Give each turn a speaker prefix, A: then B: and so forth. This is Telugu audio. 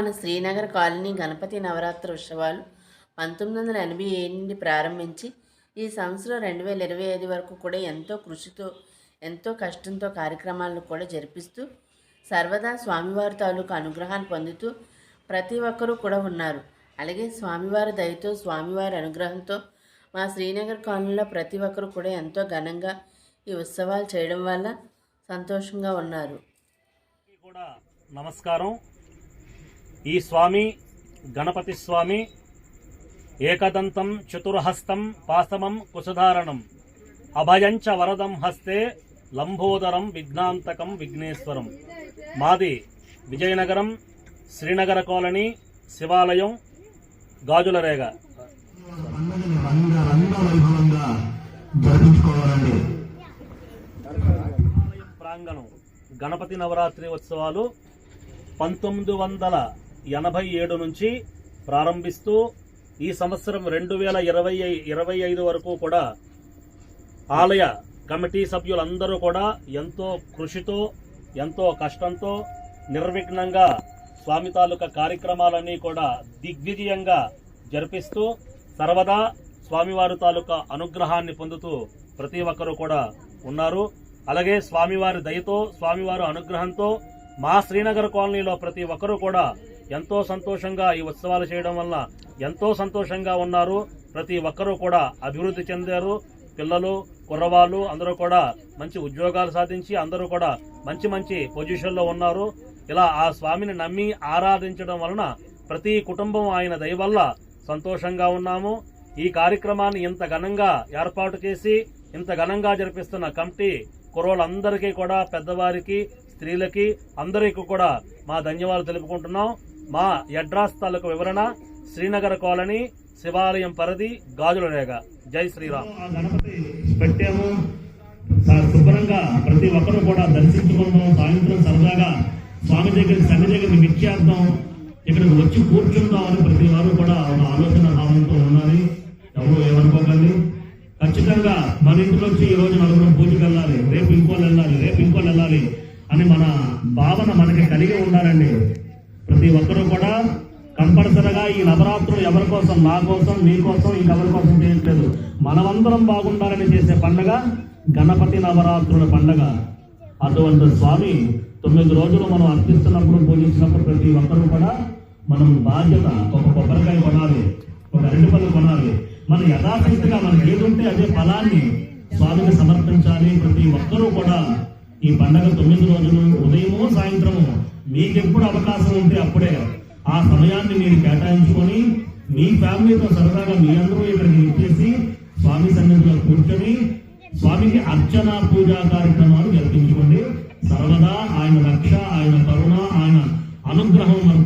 A: మన శ్రీనగర్ కాలనీ గణపతి నవరాత్రి ఉత్సవాలు పంతొమ్మిది వందల ఎనభై ఏడు నుండి ప్రారంభించి ఈ సంవత్సరం రెండు వేల ఇరవై ఐదు వరకు కూడా ఎంతో కృషితో ఎంతో కష్టంతో కార్యక్రమాలను కూడా జరిపిస్తూ సర్వదా స్వామివారి తాలూకు అనుగ్రహాన్ని పొందుతూ ప్రతి ఒక్కరూ కూడా ఉన్నారు. అలాగే స్వామివారి దయతో స్వామివారి అనుగ్రహంతో మా శ్రీనగర్ కాలనీలో ప్రతి ఒక్కరు కూడా ఎంతో ఘనంగా ఈ ఉత్సవాలు చేయడం వల్ల సంతోషంగా ఉన్నారు.
B: కూడా నమస్కారం. ఈ స్వామి గణపతి స్వామి ఏకదంతం చతుర్హస్తం పాసమం కుశధారణం అభయంచ వరదం హస్తే లంబోదరం విఘ్నాంతకం విఘ్నేశ్వరం. మాది విజయనగరం శ్రీనగర కాలనీ శివాలయం గాజులరేగ. ప్రాంగణం. గణపతి నవరాత్రి ఉత్సవాలు పంతొమ్మిది వందల ఎనభై ఏడు నుంచి ప్రారంభిస్తూ ఈ సంవత్సరం రెండు వేల ఇరవై ఇరవై ఐదు వరకు కూడా ఆలయ కమిటీ సభ్యులందరూ కూడా ఎంతో కృషితో ఎంతో కష్టంతో నిర్విఘ్నంగా స్వామి తాలూకా కార్యక్రమాలన్నీ కూడా దిగ్విజయంగా జరిపిస్తూ సర్వదా స్వామివారి తాలూకా అనుగ్రహాన్ని పొందుతూ ప్రతి ఒక్కరూ కూడా ఉన్నారు. అలాగే స్వామివారి దయతో స్వామివారి అనుగ్రహంతో మా శ్రీనగర్ కాలనీలో ప్రతి ఒక్కరూ కూడా ఎంతో సంతోషంగా ఈ ఉత్సవాలు చేయడం వల్ల ఎంతో సంతోషంగా ఉన్నారు. ప్రతి ఒక్కరూ కూడా అభివృద్ధి చెందారు. పిల్లలు కుర్రవాళ్ళు అందరూ కూడా మంచి ఉద్యోగాలు సాధించి అందరూ కూడా మంచి మంచి పొజిషన్లో ఉన్నారు. ఇలా ఆ స్వామిని నమ్మి ఆరాధించడం వలన ప్రతి కుటుంబం ఆయన దయ వల్ల సంతోషంగా ఉన్నాము. ఈ కార్యక్రమాన్ని ఇంత ఘనంగా ఏర్పాటు చేసి ఇంత ఘనంగా జరిపిస్తున్న కమిటీ కుర్రోళ్ళందరికీ కూడా పెద్దవారికి స్త్రీలకి అందరికీ కూడా మా ధన్యవాదాలు తెలుపుకుంటున్నాం. మా అడ్రస్ తాలూకు వివరణ శ్రీనగర్ కాలనీ శివాలయం పరిధి గాజుల రేగ. జై శ్రీరామ్. గణపతి పెట్టాము. శుభ్రంగా ప్రతి ఒక్కరూ కూడా దర్శించుకుందాం సాయంత్రం సరదాగా స్వామి దగ్గర సన్ని దగ్గర విఖ్యాతం ఇక్కడికి వచ్చి కూర్చుందాం ప్రతి వారు కూడా ఒక ఆలోచన భావంతో ఉన్నది. ఎవరు ఏమనుకోకండి. ఖచ్చితంగా మన ఇంట్లోంచి ఈ రోజు నలుగురు పూజకి వెళ్ళాలి. రేపు ఇంకోళ్ళు వెళ్ళాలి. రేపు ఇంకోళ్ళు వెళ్ళాలి అని మన భావన మనకి కలిగి ఉండాలండి. ప్రతి ఒక్కరూ కూడా కంపల్సరిగా ఈ నవరాత్రులు ఎవరి కోసం నా కోసం మీ కోసం ఇంకెవరి కోసం చేయట్లేదు. మనమందరం బాగుండాలని చేసే పండగ గణపతి నవరాత్రుల పండగ. అటువంటి స్వామి తొమ్మిది రోజులు మనం అర్పిస్తున్నప్పుడు పూజించినప్పుడు ప్రతి ఒక్కరూ కూడా మనం బాధ్యత ఒక కొబ్బరికాయ కొనాలి ఒక రెండు పళ్ళు కొనాలి. మన యథాశక్తిగా మనకి ఏదుంటే ఉంటే అదే ఫలాన్ని స్వామికి సమర్పించాలి. ప్రతి ఒక్కరూ కూడా ఈ పండగ తొమ్మిది రోజులు ఉదయము సాయంత్రము మీకు ఎప్పుడు అవకాశం ఉంటే అప్పుడే ఆ సమయాన్ని మీరు కేటాయించుకొని మీ ఫ్యామిలీతో సరదాగా మీ అందరూ ఇక్కడికి ఇచ్చేసి స్వామి సన్నిధిలో కూర్చొని స్వామికి అర్చన పూజా కార్యక్రమాలు జరిపించుకోండి. సర్వదా ఆయన రక్ష ఆయన కరుణ ఆయన అనుగ్రహం మన